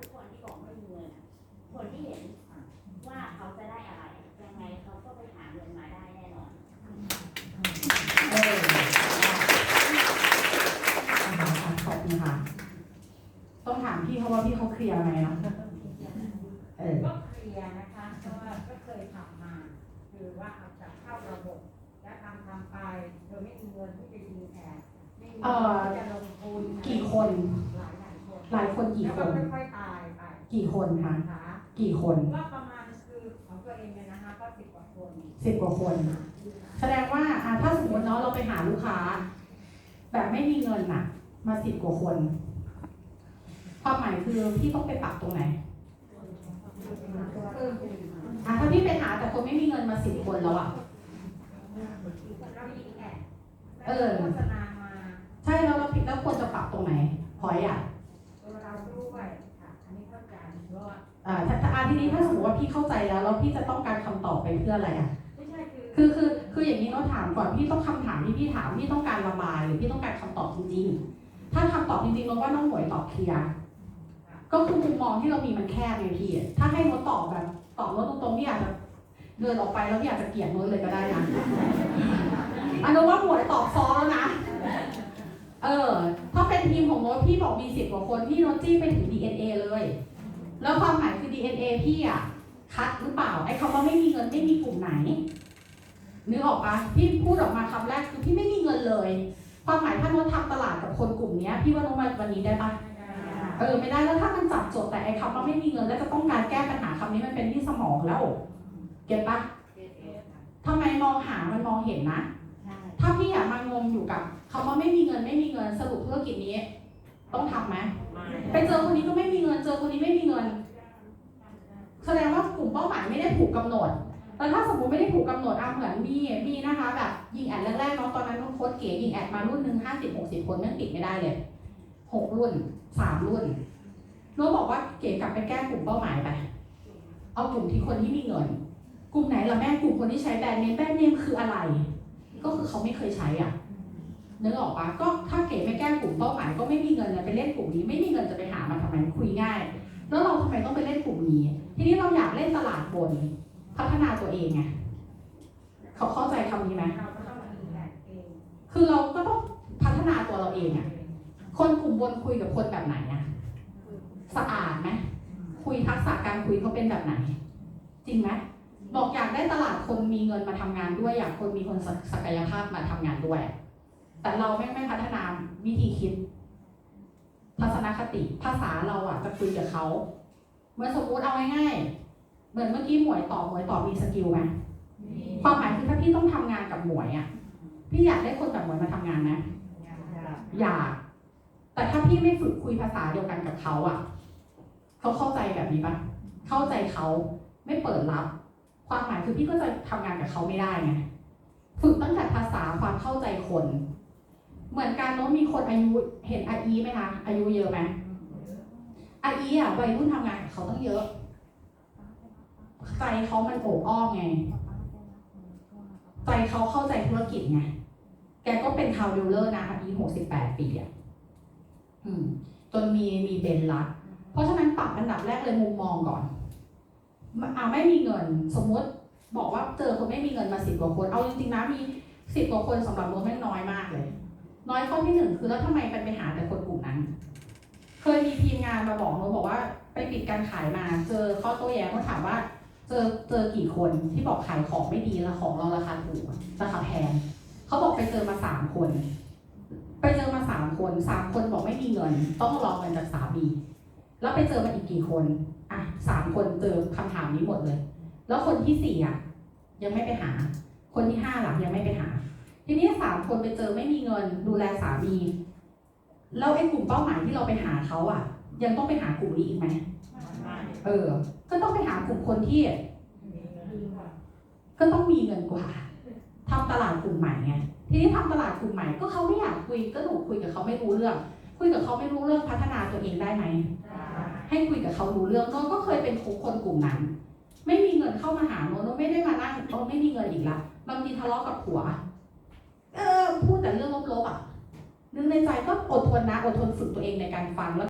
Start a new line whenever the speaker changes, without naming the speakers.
ทุกคนที่บอกไม่มีเงินอะคนที่เห็นว่าเขาจะได้อะไรยังไงเขาก็ไปหาเงินมาได้แน่นอน
เออขอบคุณค่ะ ต้องถามพี่เขาว่าพี่เขาเคลียร์ไหมนะเออ
ก็เคลียร์นะคะเพราะว่าก็เคยทำมาคือว่าเอาจากเข้าระบบแล้วทำทำไปเธอไม่มีเงินที่จะยิงแอดไม่มีเงินที่จะลงทุน
กี่คน
หลายหลายคน
หลายคนกี่
แล้ว
ค
ก็
น
ค่อยๆตายไป
กี่คนคะ
นะคะ
กี่คน
ก็ประมาณคือของตัวเองเนี่ยนะคะก็สิบกว่าคน
สิบกว่าคน แสดงว่าอะถ้าสมมติเนาะเราไปหาลูกค้า แบบไม่มีเงินน่ะมาสิบกว่าคนความหมายคือพี่ต้องไปปรับตรงไหน
คือ
อะถ้าพี่ไปหาแต่คนไม่มีเงินมาสิบคนแล้วอะ
เรายิงแอด
เออ
โฆษณามา
ใช่แล้วเราผิดแล้วควรจะปรับตรงไหนพอยอะ
ตัวเราด้วยค่ะ อันนี้เข้าใจเพราะว่า
อ่าถ้าถ้าอะทีนี้ถ้าสมมติว่าพี่เข้าใจแล้วแล้วพี่จะต้องการคำตอบไปเพื่ออะไรอะ
ไม่ใช่คือ
คือคือคืออย่างนี้เราถามก่อนพี่ต้องคำถามที่พี่ถามพี่ต้องการระบายหรือพี่ต้องการคำตอบจริงๆ ถ้าคำตอบจริงๆเราว่าน้องหมวยตอบเคลียร์ก็คือมุมมองที่เรามีมันแคบไงพี่ ถ้าให้โน้ตตอบแบบตอบโน้ตตรงๆพี่อาจจะเดินออกไปแล้วพี่อาจจะเกลียดโน้ตเลยก็ได้นะอันนั้นว่าหมวยตอบซ้อแล้วนะ เออถ้า เป็นทีมของโน้ตพี่บอกมีสิบกว่าคนพี่โน้ตจี้ไปถึง DNA เลย แล้วความหมายคือ DNA พี่อะคัดหรือเปล่าไอ้คำว่าไม่มีเงินไม่มีกลุ่มไหนนึกออกปะพี่พูดออกมาคำแรกคือพี่ไม่มีเงินเลย ความหมายถ้าโน้ตทำตลาดกับคนกลุ่มเนี้ยพี่ว่าโน้ตมาวันนี้ได้ปะเออไม่ได้แล้วถ้ามันจับจดแต่ไอ้คำว่าไม่มีเงิน แล้วจะต้องการแก้ปัญหาคำนี้มันเป็นที่สมองแล้วเก็ตปะทำไมมองหามันมองเห็นนะ
ใช่
ถ้าพี่อยากมางมอยู่กับคำว่าไม่มีเงินไม่มีเงินสรุปธุรกิจนี้ ต้องทำไหมไปเจอคนนี้ก็ไม่มีเงิน เจอคนนี้ไม่มีเงิน แสดงว่ากลุ่มเป้าหมายไม่ได้ถูกกำหนดแต่ถ้าสมมติไม่ได้ถูกกำหนดอะเหมือนมีมีนะคะ แบบยิงแอดแรกๆเนาะตอนนั้นน้องโค้ดเก๋ยิงแอดมารุ่นหนึ่งห้าสิบหกสิบคนนั่งติดไม่ได้เลยหกรุ่นสามรุ่นโน้ตบอกว่าเก๋กลับไปแก้กลุ่มเป้าหมายไปเอากลุ่มที่คนที่มีเงิน กลุ่มไหนล่ะแม่กลุ่มคนที่ใช้แบรนด์เนมแบรนด์เนมคืออะไร ก็คือเขาไม่เคยใช้อะนึกออกปะก็ถ้าเก๋ไม่แก้กลุ่มเป้าหมายก็ไม่มีเงินจะไปเล่นกลุ่มนี้ ไม่มีเงินจะไปหามันทำไมคุยง่าย แล้วเราทำไมต้องไปเล่นกลุ่มนี้ ทีนี้เราอยากเล่นตลาดบน พัฒนาตัวเองไงเขาเข้าใจคำนี้ไหม
เราก็ต้องยิงแอดเอง
คือเราก็ต้องพัฒนาตัวเราเองอะคนกลุ่มบนคุยกับคนแบบไหนอะสะอาดไหมคุยทักษะการคุยเขาเป็นแบบไหน จริงไหม บอกอยากได้ตลาดคนมีเงินมาทำงานด้วย อยากคนมีคนศักศักยภาพมาทำงานด้วย แต่เราไม่ไม่พัฒนาวิธีคิดทัศนคติภาษาเราอะจะคุยกับเขาเหมื่อนสมมติเอาง่ายๆเหมือนเมื่อกี้หมวยตอบหมวยตอบมีสกิลไหมความหมายคือถ้าพี่ต้องทำงานกับหมวยอะพี่อยากได้คนแบบหมวยมาทำงานไหมอยาก แต่ถ้าพี่ไม่ฝึกคุยภาษาเดียวกันกับเขาอะเขาเข้าใจแบบนี้ปะเข้าใจเขาไม่เปิดรับ ความหมายคือพี่ก็จะทำงานกับเขาไม่ได้ไงฝึกตั้งแต่ภาษาความเข้าใจคน เหมือนกันเนาะมีคนอายุเห็นอาอีไหมคะอายุเยอะไหมอาอีอะวัยรุ่นทำงานกับเขาต้องเยอะ ใจเขามันโอบอ้อมไง ใจเขาเข้าใจธุรกิจไงแกก็เป็นคาวเดลเลอร์นะอายุหกสิบแปดปีอะอืมจนมีมีเบนรักเพราะฉะนั้นปรับอันดับแรกเลยมุมมองก่อน อ่าไม่มีเงิน สมมติบอกว่าเจอคนไม่มีเงินมาสิบกว่าคน เอาจริงๆนะมีสิบกว่าคนสำหรับโน้ตแม่งน้อยมากเลย น้อยข้อที่หนึ่งคือแล้วทำไมมันไปหาแต่คนกลุ่มนั้น เคยมีทีมงานมาบอกโน้ตบอกว่าไปปิดการขายมา เจอข้อโต้แย้งเขาถามว่า เจอเจอกี่คนที่บอกขายของไม่ดีแล้วของเราราคาถูกอะราคาแพงเขาบอกไปเจอมาสามคน ไปเจอมาสามคนสามคนบอกไม่มีเงิน ต้องรอเงินจากสามีแล้วไปเจอมาอีกกี่คน อะสามคนเจอคำถามนี้หมดเลย แล้วคนที่สี่อะยังไม่ไปหา คนที่ห้าหลังยังไม่ไปหา ทีนี้สามคนไปเจอไม่มีเงิน ดูแลสามีแล้วไอ้กลุ่มเป้าหมายที่เราไปหาเขาอะ ยังต้องไปหากลุ่มนี้อีกไหมเออ ก็ต้องไปหากลุ่มคนที่ ก็ต้องมีเงินกว่าทำตลาดกลุ่มใหม่ไงทีนี้ทำตลาดกลุ่มใหม่ก็เขาไม่อยากคุยก็หนูคุยกับเขาไม่รู้เรื่อง คุยกับเขาไม่รู้เรื่องพัฒนาตัวเองได้ไหม ให้คุยกับเขารู้เรื่องโน้ก็เคยเป็นคนกลุ่มนั้น ไม่มีเงินเข้ามาหาโน้โน้ไม่ได้มานั่งโน้ไม่มีเงินอีกละบางทีทะเลาะกับผัว เออพูดแต่เรื่องลบๆอะนึกในใจก็อดทนนะอดทนฝึกตัวเองในการฟังแล้ว